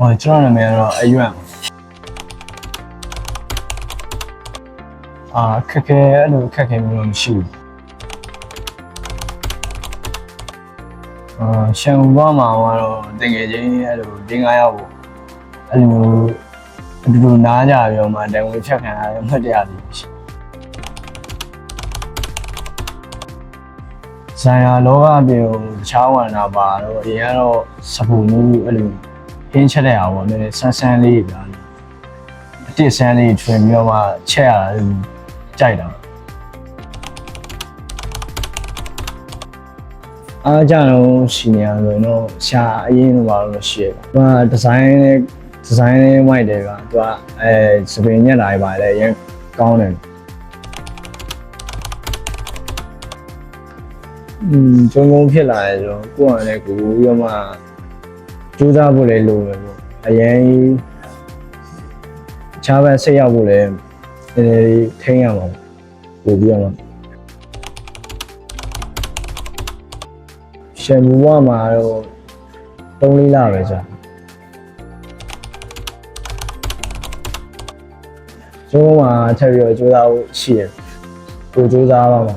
ဟောကျွန်တော်နာမည်ကတော့အယွန့်အာခက်ခဲအဲ့လိုခက်ခဲမျိုးတော့မရှိဘူးအာရှန်ဘွားမှာတော့တကယ်ချင်းအဲ့လို၄၅ယောက်ပေါ့အဲ့လိုမျိုးအတူတူနားကြပြီးတော့မှတန်ဝင်ဖြတ်ခံရတဲ့မှတ်တရတွေရှိဇာယာလောကအပြင်ကိုတခြားဝန္တာပါတော့အရင်ကတော့စပူမျိုးအဲ့လိုဟ င်းချက်တဲ့အောင်ပေါ့နည်းနည်းဆန်းဆန်းလေးပြားလို့အတစ်ဆန်းလေးထွင်ပြီးတော့မှချက်ရတာကြိုက်တာအားကြတော့ရှိနေရဆိုရင်တော့ရှာအရင်လိုပါလို့ရှိရပါသူကဒီဇိုင်းနဲ့ဒီဇိုင်းနဲ့ဝိုက်တယ်ကသူကအဲစပင်ညက်လာပါလေအရင်ကောင်းတယ်อืมကျုံငုံဖြစ်လာတယ်ဆိုတော့ကိုယ့်အနေနဲ့ကိုယ်ပြီးတော့မှ ကြိုးစားဖို့လည်းလိုပဲပေါ့အရင်ချားဘက်ဆက်ရောက်ဖို့လည်းနည်းနည်းထိန်းရမှာပို့ပြီးတော့မှရှယ်မူဝမှာတော့3လေးလပဲကြာကျုံးမှာထပ်ပြီးတော့ကြိုးစားဖို့ရှိတယ်ကိုကြိုးစားပါမှာ